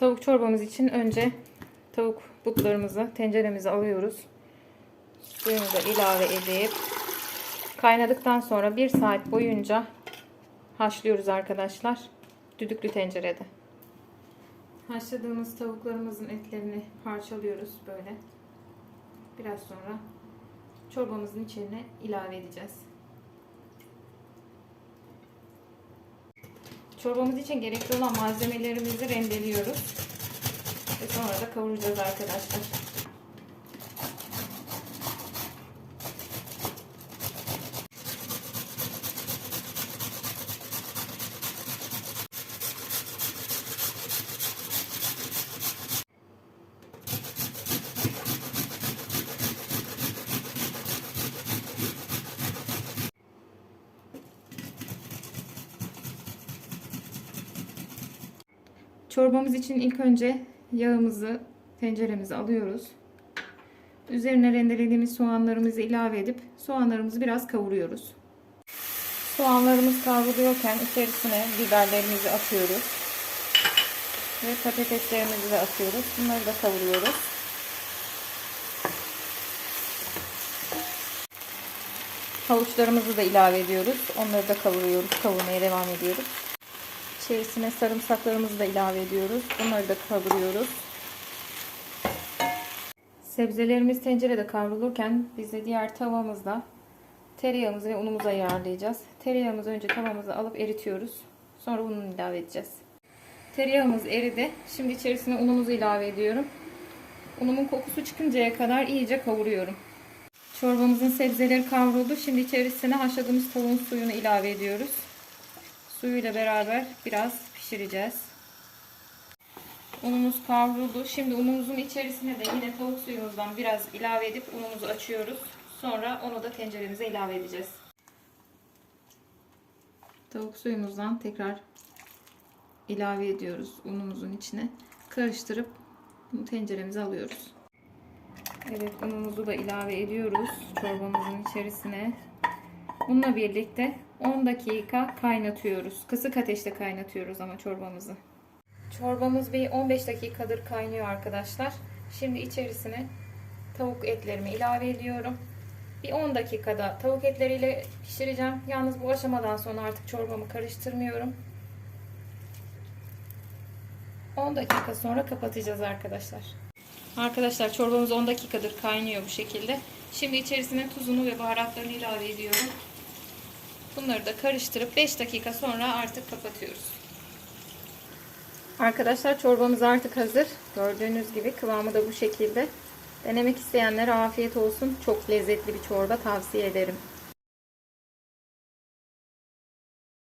Tavuk çorbamız için önce tavuk butlarımızı tenceremize alıyoruz. Suyumuzu ilave edip kaynadıktan sonra 1 saat boyunca haşlıyoruz arkadaşlar. Düdüklü tencerede. Haşladığımız tavuklarımızın etlerini parçalıyoruz böyle. Biraz sonra çorbamızın içine ilave edeceğiz. Çorbamız için gerekli olan malzemelerimizi rendeliyoruz. Ve sonra da kavuracağız arkadaşlar. Çorbamız için ilk önce yağımızı tenceremize alıyoruz. Üzerine rendelediğimiz soğanlarımızı ilave edip soğanlarımızı biraz kavuruyoruz. Soğanlarımız kavruluyorken içerisine biberlerimizi atıyoruz. Ve patateslerimizi de atıyoruz. Bunları da kavuruyoruz. Havuçlarımızı da ilave ediyoruz. Onları da kavuruyoruz. Kavurmaya devam ediyoruz. İçerisine sarımsaklarımızı da ilave ediyoruz. Bunları da kavuruyoruz. Sebzelerimiz tencerede kavrulurken biz de diğer tavamızda tereyağımızı ve unumuzu ayarlayacağız. Tereyağımızı önce tavamıza alıp eritiyoruz. Sonra ununu ilave edeceğiz. Tereyağımız eridi. Şimdi içerisine unumuzu ilave ediyorum. Unumun kokusu çıkıncaya kadar iyice kavuruyorum. Çorbamızın sebzeleri kavruldu. Şimdi içerisine haşladığımız tavuğun suyunu ilave ediyoruz. Suyuyla beraber biraz pişireceğiz. Unumuz kavruldu. Şimdi unumuzun içerisine de yine tavuk suyumuzdan biraz ilave edip unumuzu açıyoruz. Sonra onu da tenceremize ilave edeceğiz. Tavuk suyumuzdan tekrar ilave ediyoruz unumuzun içine. Karıştırıp bunu tenceremize alıyoruz. Evet unumuzu da ilave ediyoruz çorbamızın içerisine. Bununla birlikte 10 dakika kaynatıyoruz. Kısık ateşte kaynatıyoruz ama çorbamızı. Çorbamız bir 15 dakikadır kaynıyor arkadaşlar. Şimdi içerisine tavuk etlerimi ilave ediyorum. Bir 10 dakikada tavuk etleriyle pişireceğim. Yalnız bu aşamadan sonra artık çorbamı karıştırmıyorum. 10 dakika sonra kapatacağız arkadaşlar. Arkadaşlar çorbamız 10 dakikadır kaynıyor bu şekilde. Şimdi içerisine tuzunu ve baharatlarını ilave ediyorum. Bunları da karıştırıp 5 dakika sonra artık kapatıyoruz. Arkadaşlar çorbamız artık hazır. Gördüğünüz gibi kıvamı da bu şekilde. Denemek isteyenlere afiyet olsun. Çok lezzetli bir çorba tavsiye ederim.